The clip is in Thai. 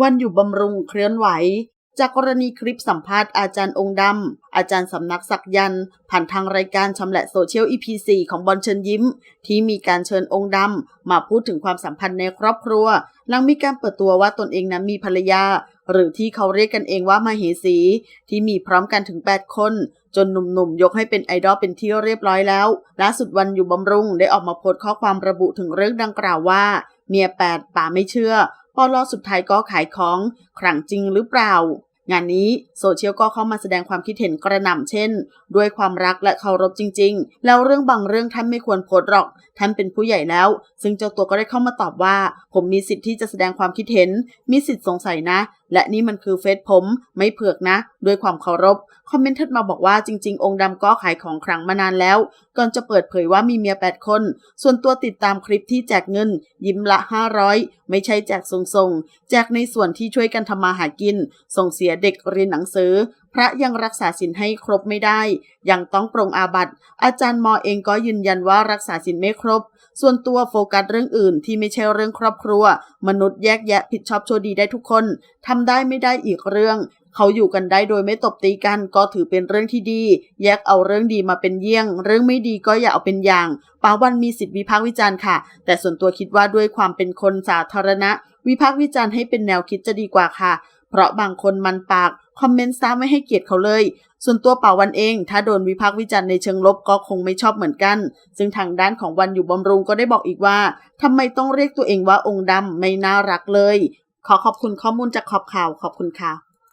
วันอยู่บำรุงเคลื่อนไหว จากกรณีคลิปสัมภาษณ์อาจารย์องค์ดำ อาจารย์สำนักศักยัน ผ่านทางรายการชำแหละโซเชียล EP4 ของบอลเชิญยิ้ม ที่มีการเชิญองค์ดำ มาพูดถึงความสัมพันธ์ในครอบครัว หลังมีการเปิดตัวว่าตนเองนั้นมีภรรยา หรือที่เขาเรียกกันเองว่ามาเหสี ที่มีพร้อมกันถึง 8 คนจนหนุ่มๆ ยกให้เป็นไอดอลเป็นที่เรียบร้อยแล้ว ล่าสุดวันอยู่บำรุงได้ออกมาโพสต์ข้อความระบุถึงเรื่องดังกล่าวว่า เมียแปดป่าไม่เชื่อ พอรอสุดท้ายก็ขายของขลังจริงหรือเปล่า งานนี้โซเชียลก็เข้ามาแสดงความคิดเห็นกระหน่ำเช่น ด้วยความรักและเคารพจริง ๆ แล้วเรื่องบางเรื่องท่านไม่ควรโพสหรอก ท่านเป็นผู้ใหญ่แล้ว ซึ่งเจ้าตัวก็ได้เข้ามาตอบว่า ผมมีสิทธิ์ที่จะแสดงความคิดเห็น มีสิทธิ์สงสัยนะ และนี่มันคือเฟซผม ไม่เผือกนะ ด้วยความเคารพ คอมเมนต์ถัดมาบอกว่าจริง ๆ องค์ดำก็ขายของครั้งมานานแล้ว ก่อนจะเปิดเผยว่ามีเมีย 8 คน ส่วนตัวติดตามคลิปที่แจกเงิน ยิ้มละ 500 ไม่ใช่แจกส่งๆ แจกในส่วนที่ช่วยกันทำมาหากิน ส่งเสียเด็กเรียนหนังสือ พระยังรักษาศีลให้ครบไม่ได้ ยังต้องปรงอาบัติอาจารย์มอเองก็ยืนยันว่ารักษาศีลไม่ครบ ส่วนตัวโฟกัสเรื่องอื่นที่ไม่ใช่เรื่องครอบครัว มนุษย์แยกแยะผิดชอบชั่วดีได้ทุกคนทำได้ไม่ได้อีกเรื่อง เขาอยู่กันได้โดยไม่ตบตีกันก็ถือเป็นเรื่องที่ดี แยกเอาเรื่องดีมาเป็นเยี่ยง เรื่องไม่ดีก็อย่าเอาเป็นอย่างป้าวันมีสิทธิวิพากษ์วิจารณ์ค่ะ แต่ส่วนตัวคิดว่าด้วยความเป็นคนสาธารณะ วิพากษ์วิจารณ์ให้เป็นแนวคิดจะดีกว่าค่ะ เพราะบางคนมันปากคอมเมนต์ซ้ำไม่ให้เกียรติเขาเลย ส่วนตัวเป่าวันเอง ถ้าโดนวิพากษ์วิจารณ์ในเชิงลบก็คงไม่ชอบเหมือนกัน ซึ่งทางด้านของวันอยู่บำรุงก็ได้บอกอีกว่าทำไมต้องเรียกตัวเองว่าองค์ดำไม่น่ารักเลย ขอขอบคุณข้อมูลจากขอบข่าวขอบคุณค่ะ